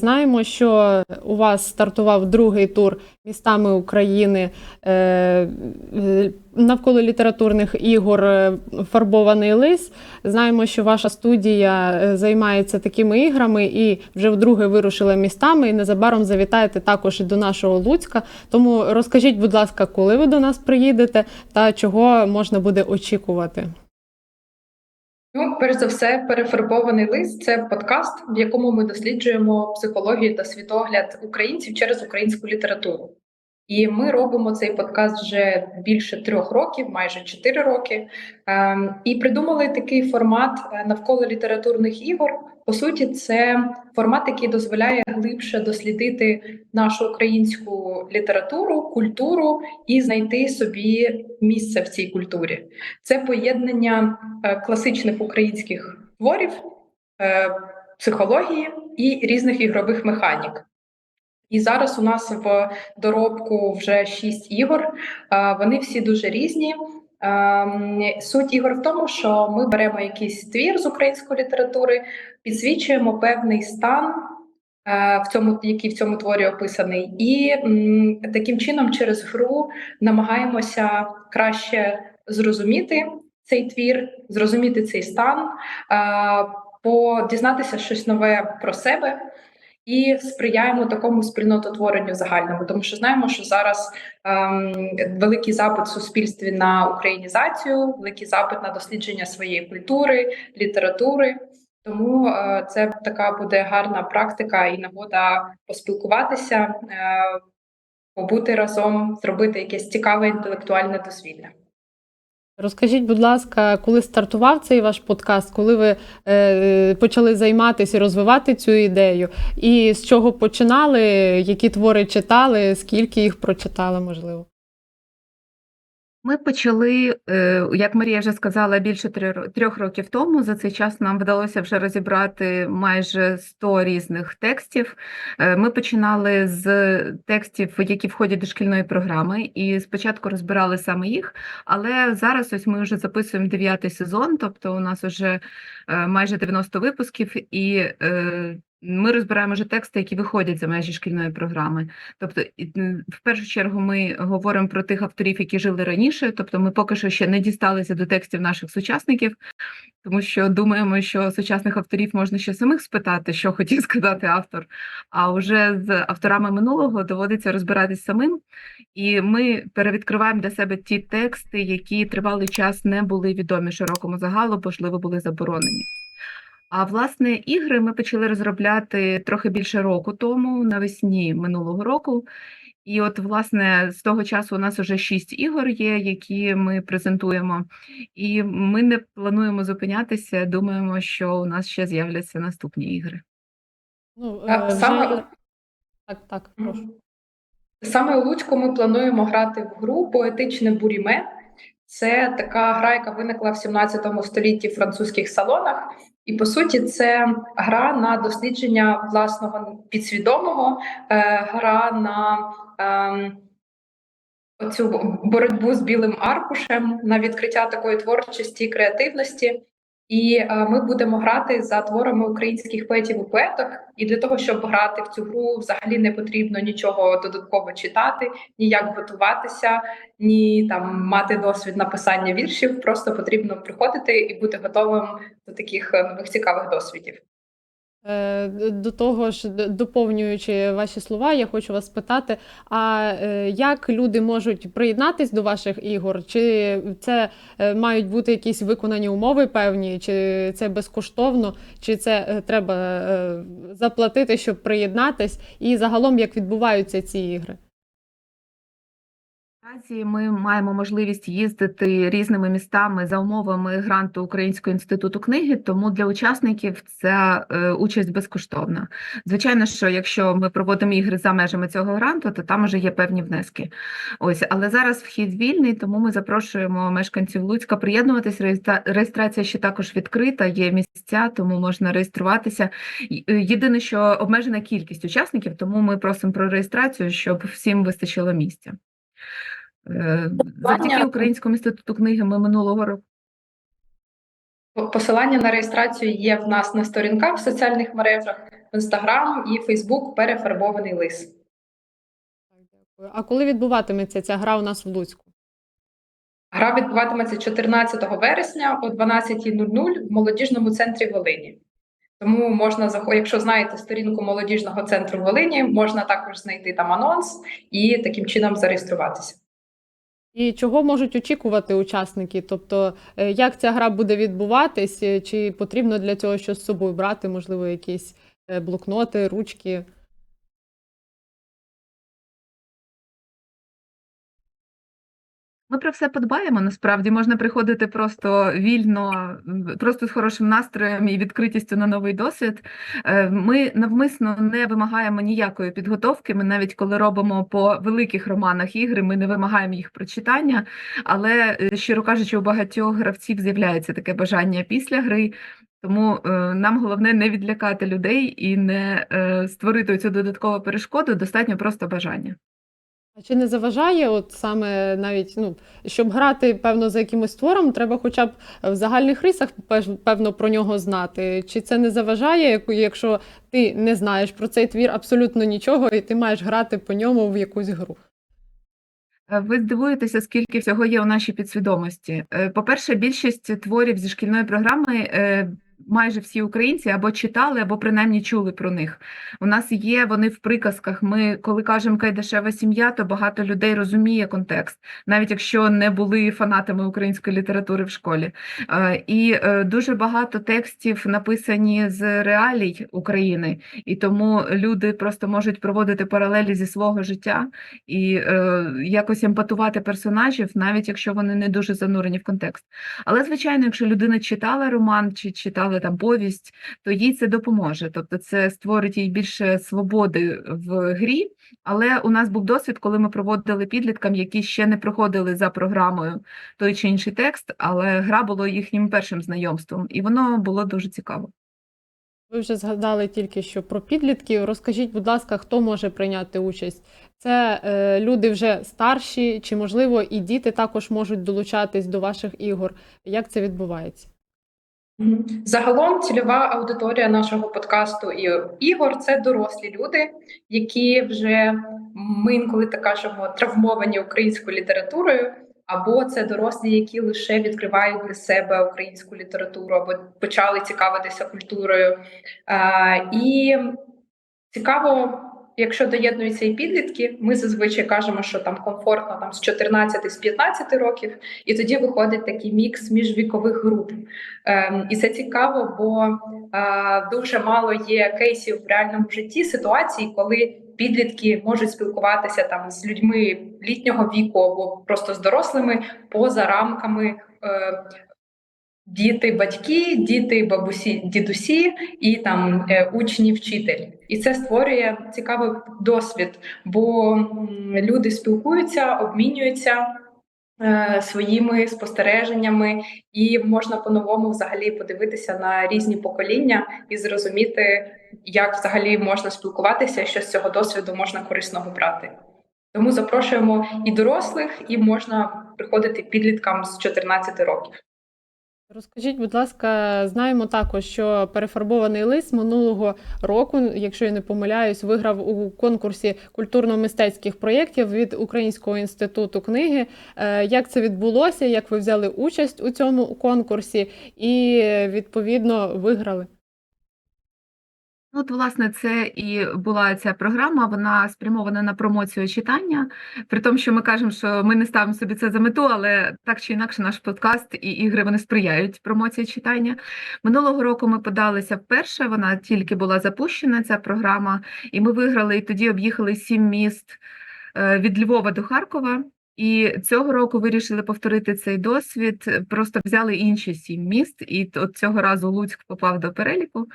Знаємо, що у вас стартував другий тур містами України е, е, навколо літературних ігор е, Фарбований лис. Знаємо, що ваша студія займається такими іграми і вже вдруге вирушила містами. І незабаром завітаєте також і до нашого Луцька. Тому розкажіть, будь ласка, коли ви до нас приїдете та чого можна буде очікувати? Ну, перш за все, перефарбований лист це подкаст, в якому ми досліджуємо психологію та світогляд українців через українську літературу. І ми робимо цей подкаст вже більше трьох років, майже чотири роки. Ем, І придумали такий формат е, навколо літературних ігор. По суті, це формат, який дозволяє глибше дослідити нашу українську літературу, культуру і знайти собі місце в цій культурі. Це поєднання е, класичних українських творів, е, психології і різних ігрових механік. І зараз у нас в доробку вже шість ігор. Е, Вони всі дуже різні. Ем, Суть ігор в тому, що ми беремо якийсь твір з української літератури, підсвічуємо певний стан, е, в цьому, який в цьому творі описаний, і таким чином через гру намагаємося краще зрозуміти цей твір, зрозуміти цей стан, е, дізнатися щось нове про себе. І сприяємо такому спільнототворенню загальному, тому що знаємо, що зараз ем, великий запит в суспільстві на українізацію, великий запит на дослідження своєї культури, літератури. Тому е, це така буде гарна практика і нагода поспілкуватися, е, побути разом, зробити якесь цікаве інтелектуальне дозвілля. Розкажіть, будь ласка, коли стартував цей ваш подкаст, коли ви е, почали займатися і розвивати цю ідею, і з чого починали, які твори читали, скільки їх прочитали, можливо? Ми почали, е, як Марія вже сказала, більше трьох років тому. За цей час нам вдалося вже розібрати майже 100 різних текстів. Е, Ми починали з текстів, які входять до шкільної програми, і спочатку розбирали саме їх. Але зараз ось ми вже записуємо дев'ятий сезон, тобто у нас вже е, майже 90 випусків, і ми розбираємо вже тексти, які виходять за межі шкільної програми. Тобто, в першу чергу, ми говоримо про тих авторів, які жили раніше. Тобто, ми поки що ще не дісталися до текстів наших сучасників, тому що думаємо, що сучасних авторів можна ще самих спитати, що хотів сказати автор. А вже з авторами минулого доводиться розбиратись самим. І ми перевідкриваємо для себе ті тексти, які тривалий час не були відомі широкому загалу, можливо, були заборонені. А власне, ігри ми почали розробляти трохи більше року тому, навесні минулого року. І от, власне, з того часу у нас вже шість ігор є, які ми презентуємо, і ми не плануємо зупинятися. Думаємо, що у нас ще з'являться наступні ігри. Ну, А, е, саме- вже... Так, так, прошу. Саме у Луцьку ми плануємо грати в гру Поетичне буріме. Це така гра, яка виникла в 17 столітті в французьких салонах. І по суті, це гра на дослідження власного підсвідомого, е, гра на е, оцю боротьбу з білим аркушем, на відкриття такої творчості і креативності. І е, ми будемо грати за творами українських поетів і поеток. І для того, щоб грати в цю гру, взагалі не потрібно нічого додатково читати, ніяк готуватися, ні там мати досвід написання віршів. Просто потрібно приходити і бути готовим до таких е, нових цікавих досвідів. Е, До того ж, доповнюючи ваші слова, я хочу вас спитати: а е, як люди можуть приєднатись до ваших ігор? Чи це е, мають бути якісь виконані умови певні, чи це безкоштовно, чи це треба заплатити, щоб приєднатись? І загалом як відбуваються ці ігри? Наразі ми маємо можливість їздити різними містами за умовами гранту Українського інституту книги, тому для учасників ця е, участь безкоштовна. Звичайно, що якщо ми проводимо ігри за межами цього гранту, то там вже є певні внески. Ось, але зараз вхід вільний, тому ми запрошуємо мешканців Луцька приєднуватись. Реєстра- Реєстрація ще також відкрита, є місця, тому можна реєструватися. Е, Єдине, що обмежена кількість учасників, тому ми просимо про реєстрацію, щоб всім вистачило місця. Е, Завдяки Українському інституту книги ми минулого року. Посилання на реєстрацію є в нас на сторінках в соціальних мережах. в інстаграм і Фейсбук перефарбований лис. А коли відбуватиметься ця гра у нас в Луцьку? Гра відбуватиметься 14 вересня о 12.00 в молодіжному центрі Волині. Тому можна якщо знаєте сторінку молодіжного центру Волині, можна також знайти там анонс і таким чином зареєструватися. І чого можуть очікувати учасники? Тобто, е, як ця гра буде відбуватись, е, чи потрібно для цього щось з собою брати, можливо, якісь е, блокноти, ручки? Ми про все подбаємо. Насправді можна приходити просто вільно, просто з хорошим настроєм і відкритістю на новий досвід. Е, Ми навмисно не вимагаємо ніякої підготовки. Ми навіть коли робимо по великих романах ігри, ми не вимагаємо їх прочитання. Але е, щиро кажучи, у багатьох гравців з'являється таке бажання після гри. Тому е, нам головне не відлякати людей і не створити цю додаткову перешкоду. Достатньо просто бажання. А чи не заважає, от саме навіть ну, щоб грати, певно, за якимось твором, треба хоча б в загальних рисах певно про нього знати. Чи це не заважає, якщо ти не знаєш про цей твір абсолютно нічого, і ти маєш грати по ньому в якусь гру? Е, Ви здивуєтеся, скільки всього є у нашій підсвідомості. Е, По-перше, більшість творів зі шкільної програми е, майже всі українці або читали, або принаймні чули про них. У нас є вони в приказках. Ми, коли кажемо «Кайдашева сім'я, то багато людей розуміє контекст, навіть якщо не були фанатами української літератури в школі. Е, І е, дуже багато текстів написані з реалій України, і тому люди просто можуть проводити паралелі зі свого життя і е, якось емпатувати персонажів, навіть якщо вони не дуже занурені в контекст. Але, звичайно, якщо людина читала роман чи читала там повість, то їй це допоможе. Тобто це створить їй більше свободи в грі. Але у нас був досвід, коли ми проводили підліткам, які ще не проходили за програмою той чи інший текст, але гра було їхнім першим знайомством, і воно було дуже цікаво. Ви вже згадали тільки що про підлітків. Розкажіть, будь ласка, хто може прийняти участь? Це е, люди вже старші, чи можливо і діти також можуть долучатись до ваших ігор? Як це відбувається? Загалом цільова аудиторія нашого подкасту і ігор це дорослі люди, які вже ми інколи так кажемо травмовані українською літературою, або це дорослі, які лише відкривають для себе українську літературу, або почали цікавитися культурою. І цікаво, якщо доєднуються і підлітки, ми зазвичай кажемо, що там комфортно там з 14 з 15 років, і тоді виходить такий мікс міжвікових груп. Ем, і це цікаво, бо е, дуже мало є кейсів в реальному житті ситуацій, коли підлітки можуть спілкуватися там з людьми літнього віку або просто з дорослими поза рамками. Діти, батьки, діти, бабусі, дідусі і там е, учні, вчитель, і це створює цікавий досвід, бо люди спілкуються, обмінюються е, своїми спостереженнями, і можна по-новому взагалі подивитися на різні покоління і зрозуміти, як взагалі можна спілкуватися, що з цього досвіду можна корисного брати. Тому запрошуємо і дорослих, і можна приходити підліткам з 14 років. Розкажіть, будь ласка, знаємо також, що перефарбований лист минулого року, якщо я не помиляюсь, виграв у конкурсі культурно-мистецьких проєктів від Українського інституту книги. Е, Як це відбулося? Як ви взяли участь у цьому конкурсі і відповідно виграли? Ну, От, власне, це і була ця програма, вона спрямована на промоцію читання. При тому, що ми кажемо, що ми не ставимо собі це за мету, але так чи інакше наш подкаст і ігри вони сприяють промоції читання. Минулого року ми подалися вперше, вона тільки була запущена, ця програма, і ми виграли і тоді об'їхали сім міст е, від Львова до Харкова. І цього року вирішили повторити цей досвід. Просто взяли інші сім міст, і от цього разу Луцьк попав до переліку.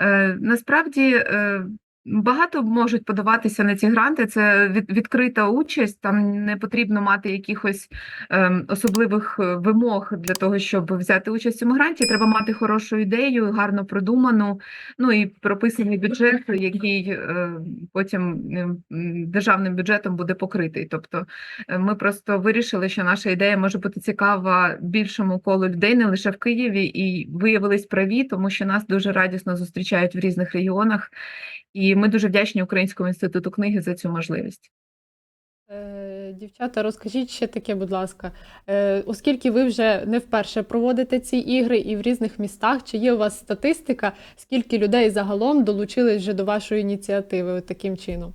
Е, Насправді е, Багато можуть подаватися на ці гранти. Це від, відкрита участь. Там не потрібно мати якихось ем, особливих е, вимог для того, щоб взяти участь в цьому гранті. Треба мати хорошу ідею, гарно продуману, ну і прописаний бюджет, який е, потім ем, державним бюджетом буде покритий. Тобто е, ми просто вирішили, що наша ідея може бути цікава більшому колу людей, не лише в Києві, і виявились праві, тому що нас дуже радісно зустрічають в різних регіонах. І ми дуже вдячні Українському інституту книги за цю можливість. Е, Дівчата, розкажіть ще таке, будь ласка, Е, оскільки ви вже не вперше проводите ці ігри і в різних містах, чи є у вас статистика, скільки людей загалом долучились вже до вашої ініціативи таким чином?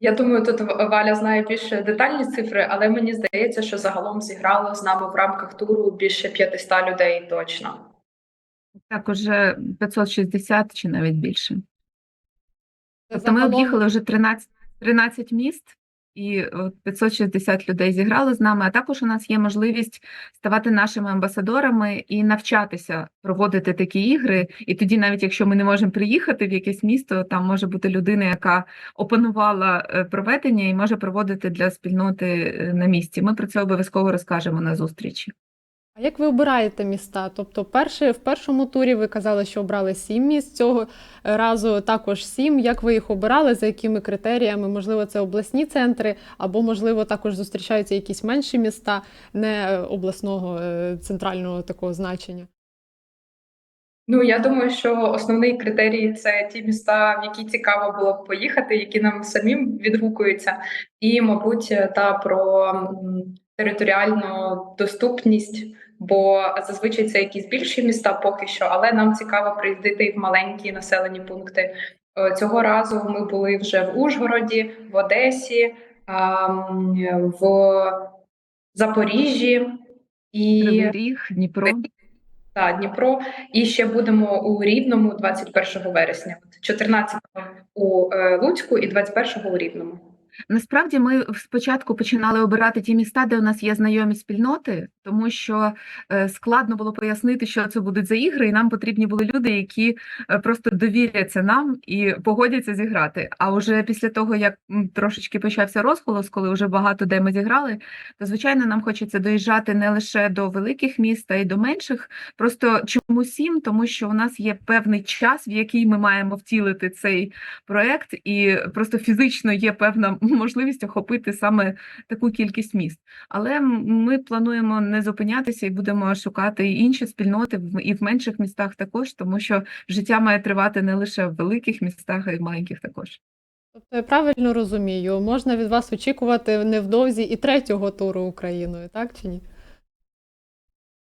Я думаю, тут Валя знає більш детальні цифри, але мені здається, що загалом зіграло з нами в рамках туру більше 500 людей точно. Так, уже 560 чи навіть більше. Тобто ми загалом- об'їхали вже 13, 13 міст, і от 560 людей зіграли з нами. А також у нас є можливість ставати нашими амбасадорами і навчатися проводити такі ігри. І тоді, навіть якщо ми не можемо приїхати в якесь місто, там може бути людина, яка опанувала е, проведення і може проводити для спільноти е, на місці. Ми про це обов'язково розкажемо на зустрічі. А як ви обираєте міста? Тобто, перше, в першому турі ви казали, що обрали сім міст цього разу також сім. Як ви їх обирали? За якими критеріями? Можливо, це обласні центри, або можливо також зустрічаються якісь менші міста, не е, обласного е, центрального такого значення. Ну я думаю, що основний критерій це ті міста, в які цікаво було б поїхати, які нам самим відгукуються, і, мабуть, та про територіальну доступність. Бо зазвичай це якісь більші міста поки що, але нам цікаво приїздити і в маленькі населені пункти. Е, Цього разу ми були вже в Ужгороді, в Одесі, в Запоріжжі і Ріг, Дніпро. та Дніпро. І ще будемо у Рівному 21 вересня, 14-го у е, Луцьку і 21-го у Рівному. Насправді ми спочатку починали обирати ті міста, де у нас є знайомі спільноти, тому що е, складно було пояснити, що це будуть за ігри, і нам потрібні були люди, які е, просто довіряться нам і погодяться зіграти. А вже після того, як трошечки почався розголос, коли вже багато де ми зіграли, то звичайно нам хочеться доїжджати не лише до великих міст, а й до менших. Просто чому сім? Тому що у нас є певний час, в який ми маємо втілити цей проект, і просто фізично є певна можливість охопити саме таку кількість міст. Але ми плануємо не зупинятися і будемо шукати інші спільноти в- і в менших містах також, тому що життя має тривати не лише в великих містах, а й в маленьких також. Тобто, я правильно розумію, можна від вас очікувати невдовзі і третього туру Україною, так чи ні?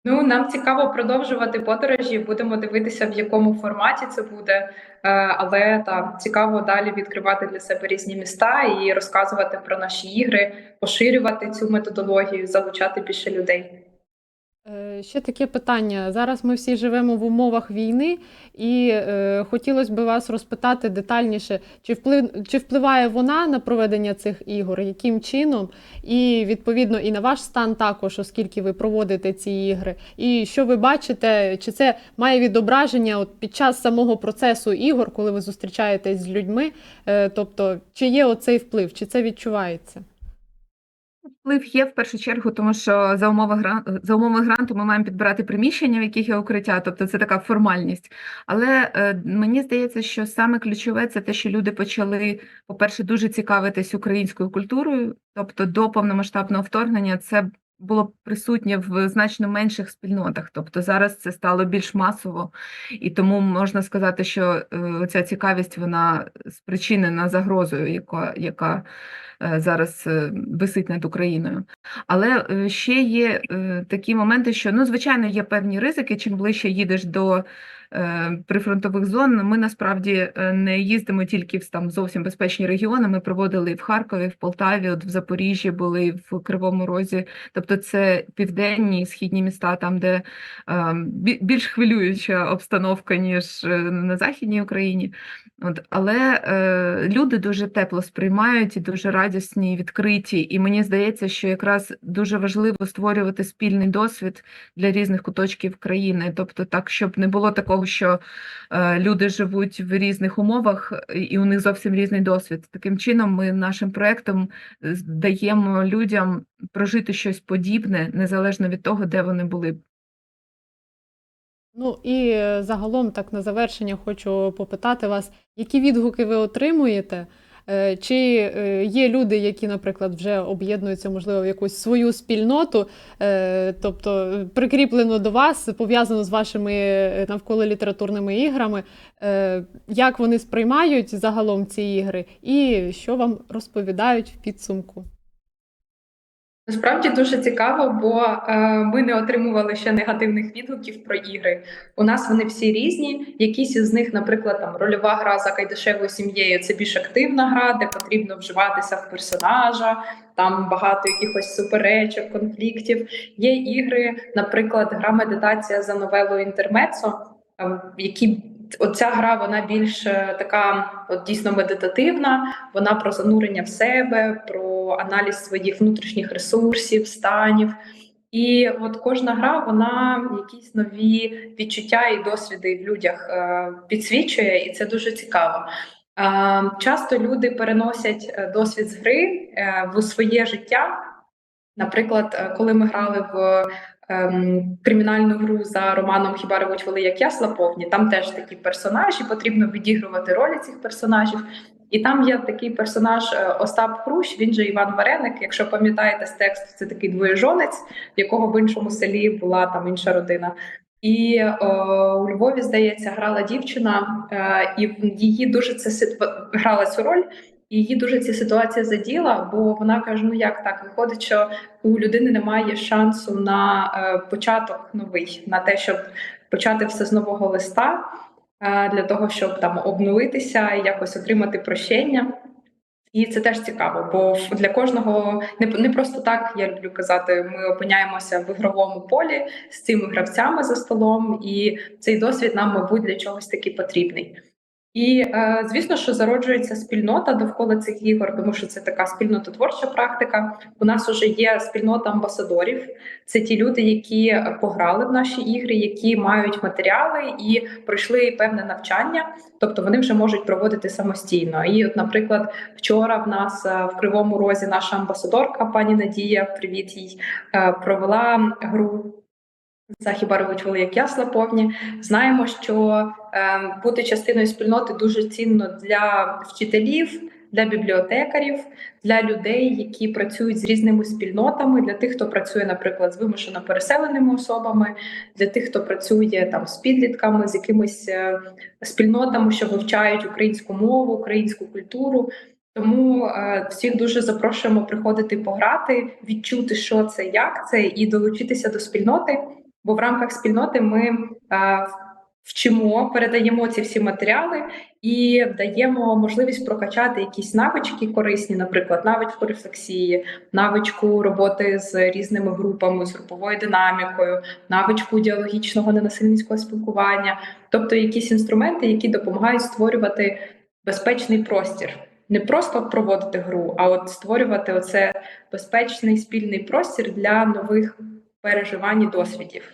Ну нам цікаво продовжувати подорожі. Будемо дивитися, в якому форматі це буде. Е, Але там цікаво далі відкривати для себе різні міста і розказувати про наші ігри, поширювати цю методологію, залучати більше людей. Ще таке питання. Зараз ми всі живемо в умовах війни, і е, хотілося б вас розпитати детальніше, чи вплив, чи впливає вона на проведення цих ігор, яким чином, і відповідно і на ваш стан також, оскільки ви проводите ці ігри. І що ви бачите, чи це має відображення от під час самого процесу ігор, коли ви зустрічаєтесь з людьми? Е, тобто, чи є оцей вплив, чи це відчувається? Вплив є в першу чергу, тому що за умови гранту, за умови гранту ми маємо підбирати приміщення, в яких є укриття, тобто це така формальність. Але е, мені здається, що саме ключове це те, що люди почали, по-перше, дуже цікавитись українською культурою, тобто до повномасштабного вторгнення це було присутнє в значно менших спільнотах. Тобто зараз це стало більш масово, і тому можна сказати, що е, ця цікавість вона спричинена загрозою, яка, яка е, зараз е, висить над Україною. Але ще є такі моменти, що ну, звичайно, є певні ризики. Чим ближче їдеш до прифронтових зон, ми насправді е, не їздимо тільки в там зовсім безпечні регіони. Ми проводили і в Харкові, в Полтаві, от в Запоріжжі були в Кривому Розі. Тобто це південні і східні міста, там, де е, більш хвилююча обстановка, ніж е, на Західній Україні. От, але е, люди дуже тепло сприймають і дуже радісні, і відкриті. І мені здається, що якраз дуже важливо створювати спільний досвід для різних куточків країни. Тобто, так, щоб не було такого тому що е, люди живуть в різних умовах е, і у них зовсім різний досвід. Таким чином, ми нашим проектом е, даємо людям прожити щось подібне, незалежно від того, де вони були. Ну і загалом, так на завершення, хочу попитати вас, які відгуки ви отримуєте? Е, Чи е, є люди, які, наприклад, вже об'єднуються, можливо, в якусь свою спільноту, е, тобто прикріплено до вас, пов'язано з вашими навколо літературними іграми? Як вони сприймають загалом ці ігри, і що вам розповідають в підсумку? Насправді дуже цікаво, бо е, ми не отримували ще негативних відгуків про ігри. У нас вони всі різні. Якісь із них, наприклад, там рольова гра за кайдашевою сім'єю це більш активна гра, де потрібно вживатися в персонажа. Там багато якихось суперечок, конфліктів. Є ігри, наприклад, гра медитація за новелою інтермецо, е, які Оця гра вона більш е, така, от дійсно медитативна. Вона про занурення в себе, про аналіз своїх внутрішніх ресурсів, станів. І от кожна гра вона якісь нові відчуття і досвіди в людях е, підсвічує, і це дуже цікаво. Е, часто люди переносять досвід з гри в своє життя. Наприклад, коли ми грали в ем, кримінальну гру за романом Хіба ревуть воли, як ясла повні, там теж такі персонажі, потрібно відігрувати ролі цих персонажів. І там є такий персонаж е, Остап Хрущ, він же Іван Вареник. Якщо пам'ятаєте з тексту, це такий двоєжонець, якого в іншому селі була там інша родина. І е, у Львові, здається, грала дівчина, е, і її дуже це грала цю роль. Її дуже ця ситуація заділа, бо вона каже: ну як так виходить, що у людини немає шансу на е, початок новий, на те, щоб почати все з нового листа, е, для того, щоб там обнулитися і якось отримати прощення. І це теж цікаво, бо для кожного не, не просто так я люблю казати. Ми опиняємося в ігровому полі з цими гравцями за столом, і цей досвід нам, мабуть, для чогось таки потрібний. І е, звісно, що зароджується спільнота довкола цих ігор, тому що це така спільнототворча практика. У нас вже є спільнота амбасадорів. Це ті люди, які пограли в наші ігри, які мають матеріали і пройшли певне навчання, тобто вони вже можуть проводити самостійно. І, от, наприклад, вчора в нас е, в Кривому Розі наша амбасадорка, пані Надія, привіт їй, е, провела гру. За хіба ревуть воли, як ясла повні. Знаємо, що е, бути частиною спільноти дуже цінно для вчителів, для бібліотекарів, для людей, які працюють з різними спільнотами, для тих, хто працює, наприклад, з вимушено переселеними особами, для тих, хто працює там з підлітками, з якимись е, спільнотами, що вивчають українську мову, українську культуру. Тому е, всіх дуже запрошуємо приходити пограти, відчути, що це, як це, і долучитися до спільноти. Бо в рамках спільноти ми е, вчимо, передаємо ці всі матеріали і даємо можливість прокачати якісь навички корисні, наприклад, навичку рефлексії, навичку роботи з різними групами, з груповою динамікою, навичку діалогічного ненасильницького спілкування, тобто якісь інструменти, які допомагають створювати безпечний простір. Не просто проводити гру, а от створювати оце безпечний спільний простір для нових переживань і досвідів.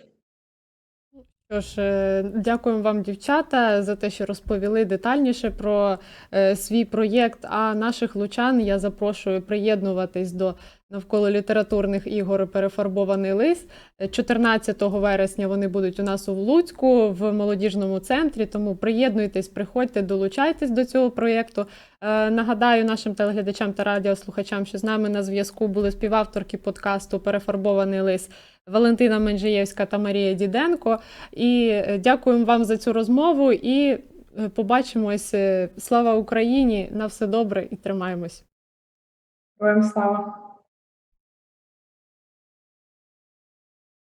Що ж, е, дякуємо вам, дівчата, за те, що розповіли детальніше про е, свій проєкт. А наших лучан я запрошую приєднуватись до навколо літературних ігор Перефарбований лист. Е, 14 вересня вони будуть у нас у Луцьку в молодіжному центрі. Тому приєднуйтесь, приходьте, долучайтесь до цього проєкту. Е, Нагадаю нашим телеглядачам та радіослухачам, що з нами на зв'язку були співавторки подкасту Перефарбований лист Валентина Менжиєвська та Марія Діденко. І е, дякуємо вам за цю розмову. І е, побачимось. Слава Україні! На все добре і тримаємось. Героям слава!